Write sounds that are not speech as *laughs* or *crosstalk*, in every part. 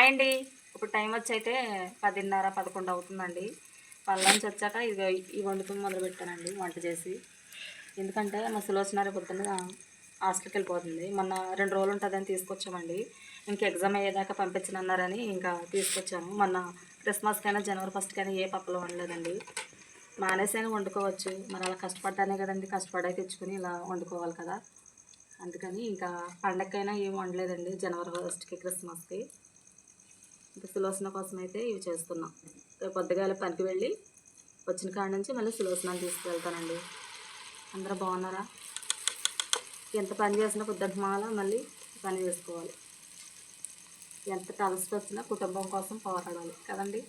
Hi అండి ఇప్పుడు time వచ్చి అయితే పదిన్నర పదకొండు అవుతుందండి. పళ్ళంచి వచ్చాక ఇది ఈ వండుకుని మొదలు పెట్టానండి వంట చేసి. ఎందుకంటే మా సులోచన పొద్దున్న హాస్టల్కి వెళ్ళిపోతుంది. మొన్న రెండు రోజులు ఉంటుందని తీసుకొచ్చామండి. ఇంకా ఎగ్జామ్ అయ్యేదాకా పంపించనన్నారని ఇంకా తీసుకొచ్చాము. మొన్న క్రిస్మస్కైనా జనవరి ఫస్ట్కైనా ఏ పప్పులు వండలేదండి. మానేసైనా వండుకోవచ్చు. మరి అలా కష్టపడ్డానే కదండి. కష్టపడే తెచ్చుకొని ఇలా వండుకోవాలి కదా. అందుకని ఇంకా పండగకైనా ఏం వండలేదండి. జనవరి ఫస్ట్కి క్రిస్మస్కి. ఇంకా సులోచన కోసం అయితే ఇవి చేస్తున్నాం. రేపు పొద్దుగాల పనికి వెళ్ళి వచ్చిన కాడ నుంచి మళ్ళీ సులోచనాలు తీసుకువెళ్తానండి. అందరూ బాగున్నారా? ఎంత పని చేసినా పొద్దుమాల మళ్ళీ పని చేసుకోవాలి. ఎంత కలిసి వచ్చినా కుటుంబం కోసం పోరాడాలి. కదండి?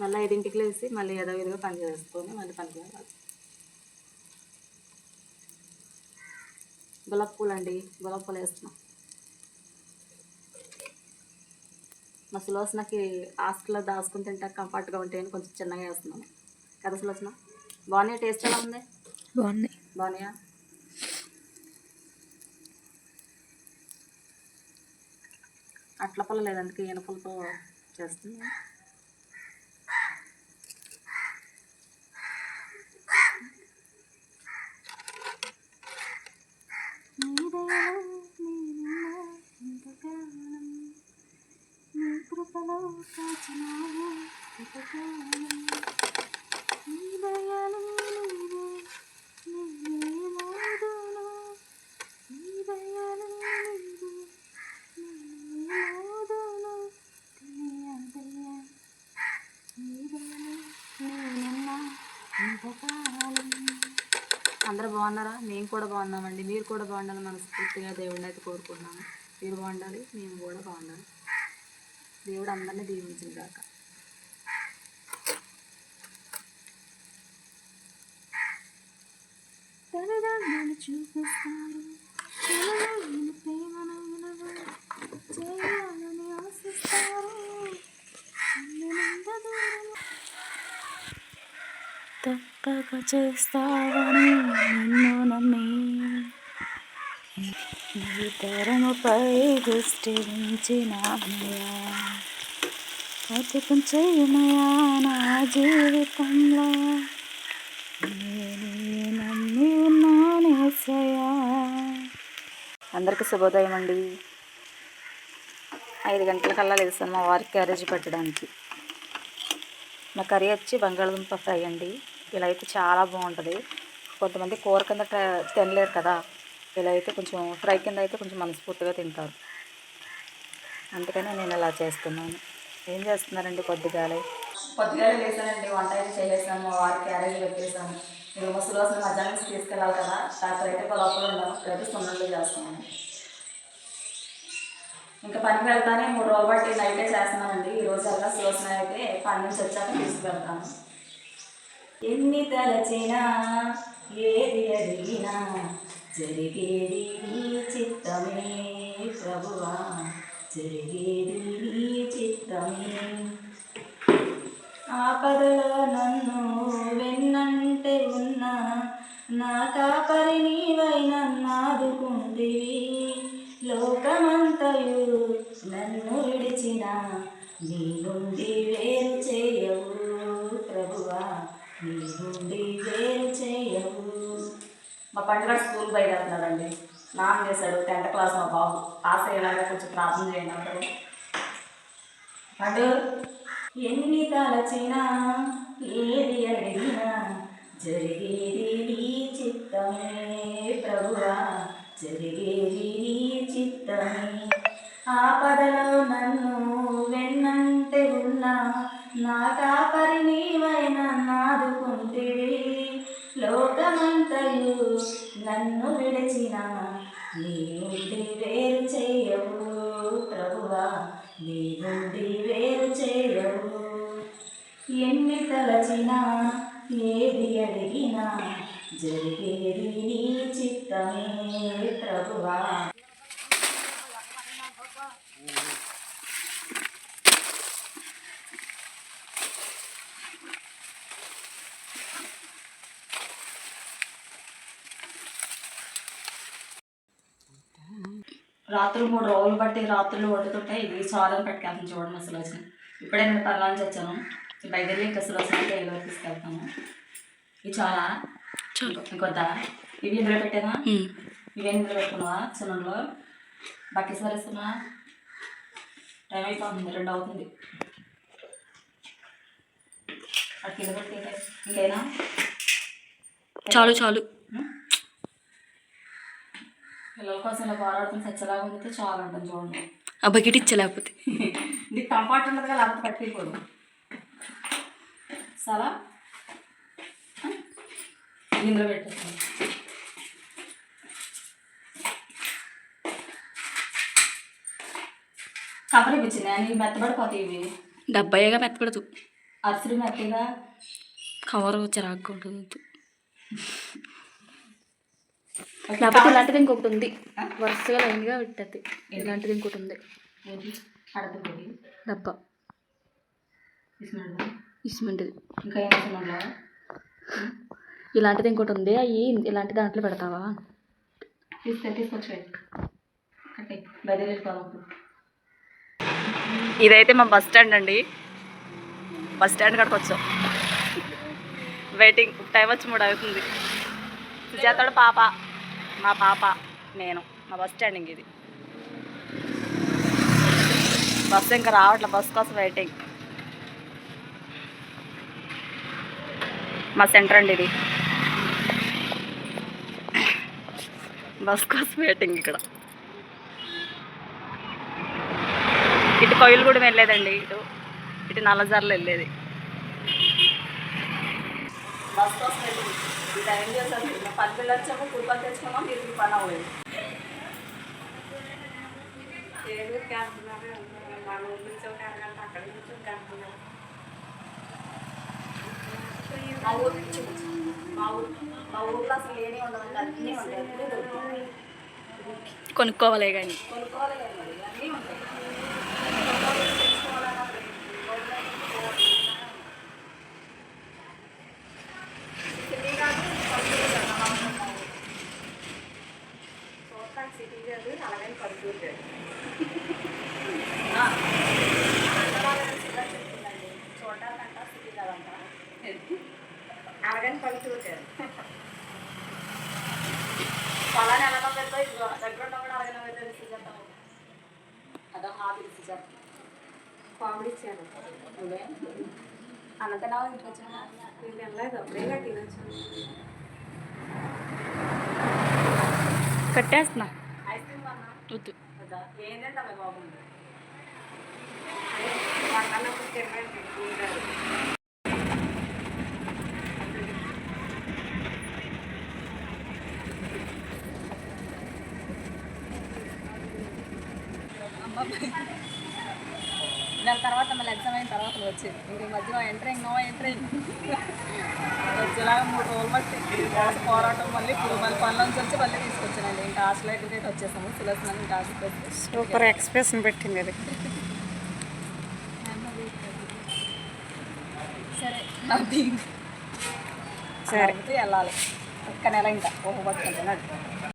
మళ్ళీ ఐదింటికి లేచి మళ్ళీ ఏదో విధంగా పని చేసుకొని మళ్ళీ పనికి వెళ్ళాలి. గులాబ్ పూలు అండి గులాబ్ పూలు వేస్తున్నాం. మా సులోచనకి హాస్టల్లో దాచుకుని తింటా కంఫర్ట్గా ఉంటాయని కొంచెం చిన్నగా వేస్తున్నాను. కదా సులోచన? బాగున్నాయి? టేస్ట్ ఎలా ఉంది? బాగున్నాయి. బాగున్నాయా? అట్ల పుల్ల లేదు అందుకే ఈనపలతో చేస్తుంది నీ కృపలో కాచినావు ఇంతకాలం. నీ దయలో నీవే, నీవే మోదును. నీ దయలో నీవే, నీవే మోదును. తీయ దయ, నీ దయలో నేనున్నా ఇంతకాలం. అందరూ బాగున్నారా? మేము కూడా బాగున్నామండి. మీరు కూడా బాగుండాలి మనస్ఫూర్తిగా దేవుడిని అయితే కోరుకుంటున్నాను మీరు బాగుండాలి మేము కూడా బాగుండాలి దేవుడు అందరినీ దీవించిన కాక తల్లిదండ్రులు చూపిస్తారు పిల్లలైన ప్రేమనైనను చేయాలని ఆశిస్తారు తప్పక చేస్తావని నిన్ను నమ్మి నీ తరముపై దృష్టి ఉంచినామయ్యా అద్భుతం చేయమయా నా జీవితంలో. అందరికీ శుభోదయం అండి. ఐదు గంటలకల్లా లేస్తాను మా వారికి క్యారేజ్ పెట్టడానికి. మా కర్రీ వచ్చి బంగాళదుంప ఫ్రై అండి. ఇలా అయితే చాలా బాగుంటుంది. కొంతమంది కూర కింద ట- తినలేరు కదా. ఇలా అయితే కొంచెం ఫ్రై కింద అయితే కొంచెం మనస్ఫూర్తిగా తింటారు. అందుకని నేను ఇలా చేస్తున్నాను. ఏం చేస్తున్నారండి పొద్దుగాలే? పొద్దుగాలే లేసానండి వంట అయితే మా వారికి క్యారేజ్ పెట్టేసాము మీరు ముసలి రోజులు మధ్యాహ్నం తీసుకెళ్ళాలి కదా. డాక్టర్ అయితే లోపల ఉన్నాము ఇప్పుడైతే సున్నుండలు చేస్తున్నాను. ఇంకా పనికి వెళ్తానే మూడు రోజులు బట్టి నైటే చేస్తున్నానండి. ఈ రోజు అలా సులోచన అయితే పని నుంచి వచ్చాక తీసుకువెళ్తాను. ఎన్ని తలచినా ఏది అడిగినా జరిగేది నీ చిత్తమే ప్రభువా. జరిగేది నీ చిత్తమే. ఆపదలో నన్ను నా కాపరి నీవై నన్నాదుకుంటివి లోకమంతయు నన్ను విడిచిన నీ నుండి వేరు చేయవు ప్రభువా నీ నుండి వేరు చేయవు. మా పండుగ స్కూల్ బయలుదేరుతున్నాడండి. నాన్న చేశాడు టెన్త్ క్లాస్ మా బాబు. పాస్ అయ్యేలాగా కొంచెం ప్రార్థన చేయండి అంటారు పండు ఎన్ని తలచినా ఏది అడిగినా జరిగేది నీ చిత్తమే ప్రభువా జరిగేది నీ చిత్తమే. ఆపదలో నన్ను వెన్నంటే ఉన్నా నా కాపరి నీవైన నాదుకుంటివి. లోకమంతయు నన్ను విడిచిన నీ వేరు చేయవు ప్రభువా నీ నుండి వేరు చేయవు. ఎన్ని తలచినా ఏది అడి జరిగేది నీ చిత్తమే ప్రభువా. రాత్రులు మూడు రోజులు బట్టి రాత్రులు వండుతుంటే ఇది చాలని పట్టుకెళ్తాను చూడండి అసలు వచ్చిన ఇప్పుడే నేను పనులని వచ్చాను బయలుదేరి అసలు వచ్చిన తీసుకెళ్తాము తీసుకెళ్తాను ఇది చాలా ఇంకొద్దా? ఇవి ఇందులో పెట్టేనా? ఇవి ఇందులో పెట్టుకున్నావా? సున్నంలో బకెట్ సరేస్తున్నా టైం అయిపోతుంది రెండు అవుతుంది. అటు కింద పెట్టి ఇంకేనా? చాలు చాలు. పిల్లల కోసం ఇలా పోరాడుతున్న సచ్చలాగా ఉంటే చాలా ఉంటుంది చూడండి. ఆ బకెట్ ఇచ్చా లేకపోతే. *laughs* ఇది కంఫర్ట్ ఉండదు కదా లేకపోతే పట్టిపోదు సరా పెట్టేస్తాను కవర్ అని మెత్తబడిపోతాయి ఇవి. డబ్బాయిగా మెత్తపడదు అరిసెలు మెత్తగా. కవర్ చిరాకు ఉంటుంది లేకపోతే ఇలాంటిది ఇంకొకటి ఉంది. వరుసగా లైన్గా పెట్టద్ది ఇలాంటిది ఇంకోటి ఉంది. డబ్బా. ఇస్మెంట్ది ఇంకా ఇలాంటిది ఇంకోటి ఉంది. అవి ఇలాంటి దాంట్లో పెడతావా? ఇదైతే మా బస్ స్టాండ్ అండి. బస్ స్టాండ్ కాడికి వచ్చాం. వెయిటింగ్ టైం వచ్చి మూడు అవుతుంది. సుజాతోడు పాప. మా పాప. నేను. మా బస్ స్టాండింగ్ ఇది. బస్సు ఇంకా రావట్లే. బస్ కోసం వెయిటింగ్ మా సెంటర్ అండి ఇది. బస్ కోసం వెయిటింగ్ ఇక్కడ ఇటు కొయ్యలు కూడా వెళ్ళేదండి ఇటు ఇటు నల్లజర్లు వెళ్ళేది. బస్ కోసం వెళ్ళింది ఈ చేసాను మా పది పిల్లలు వచ్చాము కూర్పని తెచ్చుకున్నాం మీరు పని అవ్వలేదు. మా ఊరు నుంచి మా ఊరు మా ఊర్లో అసలు ఏమీ ఉండదు అన్నీ ఉంటాయి కొనుక్కోవాలే కానీ. కొనుక్కోవాలి కదా మరి పల్లెటూరు కాదు అలాగే పెద్ద దగ్గర ఉన్న కూడా అలాగే పెద్ద సుజాత అదో హాబీ సుజాత కామెడీ ఇచ్చాను. నువ్వే? అన్నతనా ఇంటికి వచ్చాను నేను వెళ్ళలేదు అప్పుడే తినొచ్చు కట్టేస్తున్నా. ఐస్ క్రీమ్ అన్నా వద్దు. ఏంటంటే బాగుంది తినడానికి నెల తర్వాత మళ్ళీ ఎగ్జామ్ అయిన తర్వాత వచ్చింది. ఇంక మధ్యలో ఎంట్రింగ్ నో ఎంట్రింగ్ వచ్చేలాగా మూడు రోజులు బట్టి పోరాటం మళ్ళీ ఇప్పుడు మళ్ళీ పనుల నుంచి వచ్చి మళ్ళీ తీసుకొచ్చానండి. ఇంకా హాస్టల్ అయితే వచ్చేసాము. సిలబస్ ఇంకా హాస్టల్ సూపర్ ఎక్స్ప్రెషన్ పెట్టింది అది. సరే సరే. వెళ్ళాలి. ఒక్క నెల ఇంకా. ఓహో పట్టుకుంటున్నాడు.